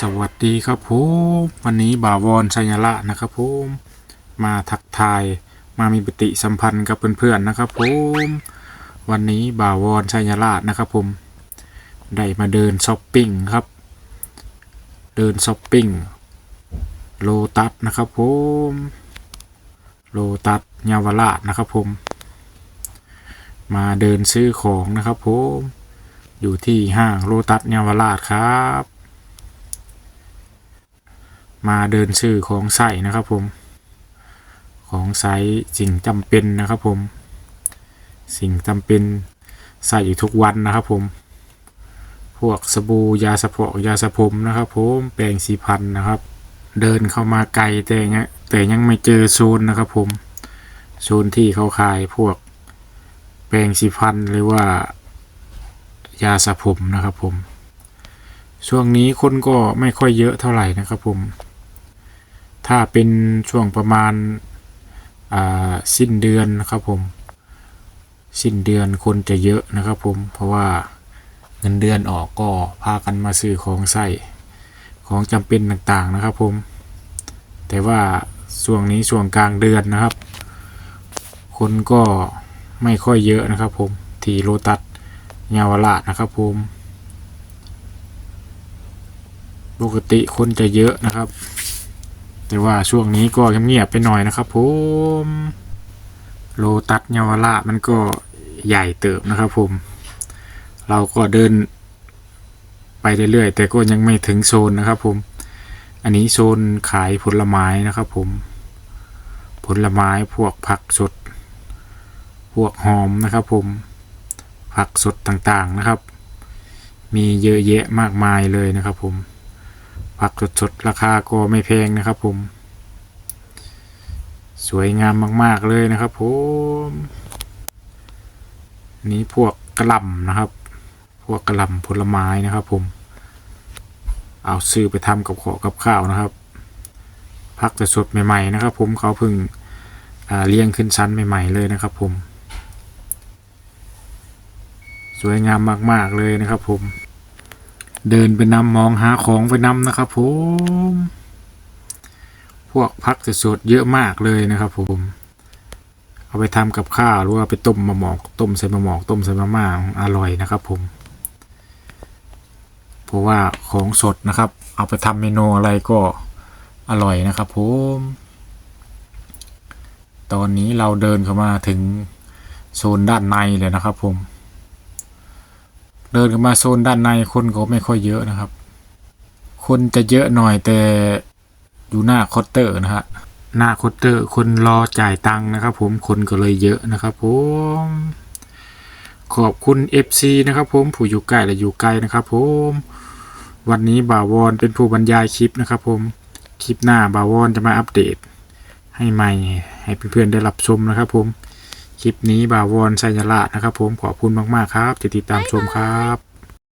สวัสดีครับผมวันนี้บ่าวอนชัยละนะครับผมมาทักทายมามีปฏิสัมพันธ์กับเพื่อนๆนะครับผมวันนี้บ่าวอนชัยละนะครับผมได้มาเดินช้อปปิ้งครับ เดินช้อปปิ้งโลตัสนะครับผมโลตัสเยาวราชนะครับผม มาเดินซื้อของนะครับผมอยู่ที่ห้างโลตัสเยาวราชครับ มาเดินซื้อของใส่นะครับผม ของใช้สิ่งจำเป็นนะครับผม สิ่งจำเป็นใส่อยู่ทุกวันนะครับผม พวกสบู่ยาสระผมยาสระผมนะครับผมแปรงสีพันนะครับ เดินเข้ามาไกลแต่ยังแต่ยังไม่เจอโซนนะครับผม โซนที่เขาขายพวกแปรงสีฟันหรือว่ายาสระผมนะครับผมช่วงนี้คนก็ไม่ค่อยเยอะเท่าไหร่นะครับผม ถ้าเป็นช่วงประมาณสิ้นเดือนนะครับผม สิ้นเดือนคนจะเยอะนะครับผม เพราะว่าเงินเดือนออกก็พากันมาซื้อของใส่ของจำเป็นต่างๆนะครับผม แต่ว่าช่วงนี้ช่วงกลางเดือนนะครับ คนก็ไม่ค่อยเยอะนะครับผม ที่โลตัสเยาวราชนะครับผมปกติคนจะเยอะนะครับ แต่ว่าช่วงนี้ก็เงียบไปหน่อยนะครับผมโลตัสเยาวราชมันก็ใหญ่เติบนะครับผม เราก็เดินไปเรื่อยๆ แต่ก็ยังไม่ถึงโซนนะครับผม อันนี้โซนขายผลไม้นะครับผม ผลไม้พวกผักสด พวกหอมนะครับผม ผักสดต่างๆนะครับ มีเยอะแยะมากมายเลยนะครับผม ผักสดๆ ราคาก็ไม่แพงนะครับผม สวยงามมาก ๆ เลยนะครับผมนี้พวกกระล่ำนะครับ พวกกระล่ำผลไม้นะครับผม เอาซื้อไปทำกับขอกับข้าวนะครับผักสดใหม่ ๆ นะครับ ผมเขาเพิ่งเลี้ยงขึ้นชั้นใหม่ ๆ เลยนะครับผม สวยงามมาก ๆ เลยนะครับผม เดินไปนำมองหาของไปนำนะครับ ผม พวกพักสดเยอะมากเลยนะครับ ผม เอาไปทำกับข้าวหรือว่าไปต้มมะหมอกต้มใส่มะหมอกต้มใส่มะม่าอร่อยนะครับ ผม เพราะว่าของสดนะครับ เอาไปทำเมนูอะไรก็อร่อยนะครับ ผม ตอนนี้เราเดินเข้ามาถึงโซนด้านในเลยนะครับ ผม เดินเข้ามาโซนด้านในคนก็ไม่ค่อยเยอะนะครับ คนจะเยอะหน่อยแต่อยู่หน้าคาน์เตอร์นะฮะหน้าคาน์เตอร์คนรอจ่ายตังค์นะครับ ผมคนก็เลยเยอะนะครับผมขอบคุณ FC นะครับ ผมผู้อยู่ใกล้และอยู่ไกลนะครับผมวันนี้บ่าวอนเป็นผู้บรรยายคลิปนะครับ ผมคลิปหน้าบ่าวอนจะมาอัปเดต ให้ใหม่ให้เพื่อนๆได้รับชมนะครับ ผม คลิปนี้บ่าวอนไซยาละนะครับผมขอบคุณมาก ๆ ครับที่ติดตามชมครับ